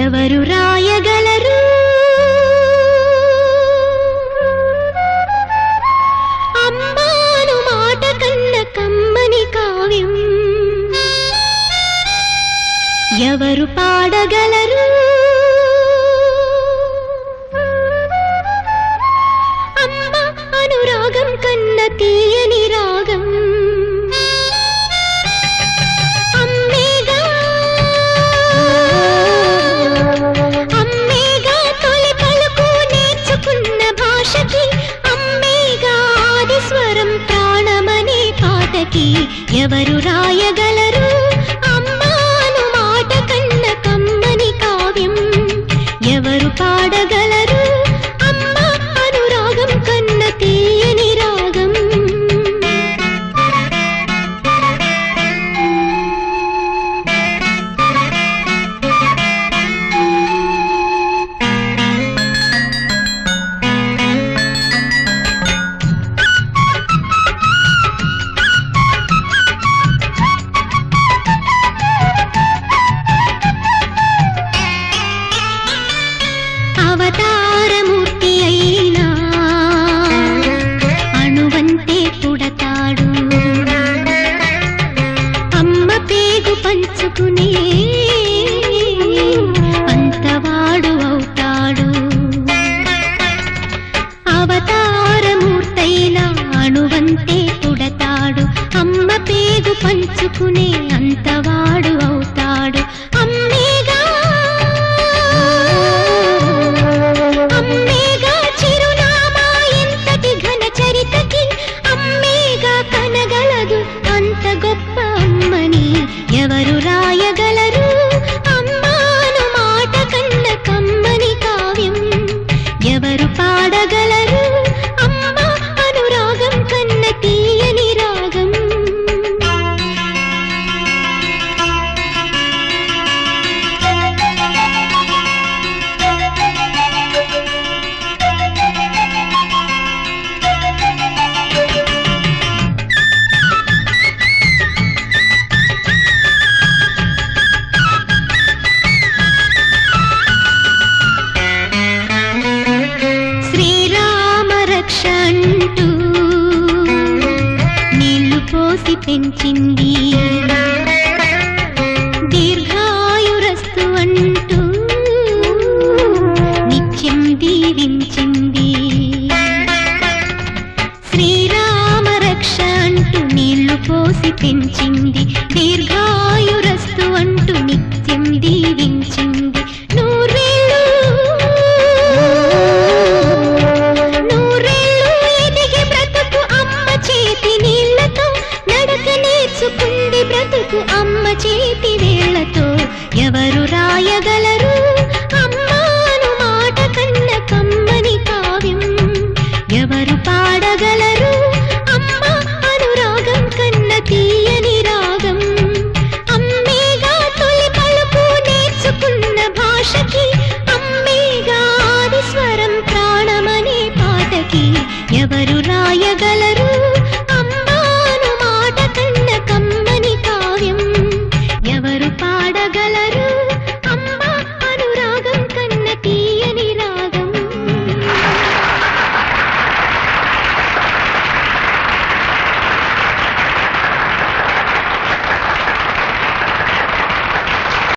ఎవరు రాయగలరు? అమ్మాను మాట కన్న కమ్మని కావ్యం. ఎవరు పాడగలరు? అమ్మ అనురాగం కన్న తీయని నేర్చుకున్న భాషకి అమ్మేగా ఆది స్వరం ప్రాణమనే పాటకి ఎవరు రాయగలరు? పంచుకునే అంతవాడు అవుతాడు అవతారమూర్తైన అణువంతే పుడతాడు. అమ్మ పేగు పంచుకునే అంతవాడు ఎవరు పెంచింది దీర్ఘాయురస్తు అంటూ నిత్యం దీవించింది. శ్రీరామ రక్ష అంటూ నీళ్ళు పోసి పెంచింది. దీర్ఘాయురస్తు ఎవరు రాయగలరు? అమ్మాను మాట కన్న కమ్మని కావ్యం. ఎవరు పాడగలరు? అమ్మ అనురాగం కన్న తీయని రాగం. అమ్మేగా తొలి పలుపు నేర్చుకున్న భాషకి అమ్మేగా ఆది స్వరం ప్రాణమనే పాటకి ఎవరు రాయగలరు?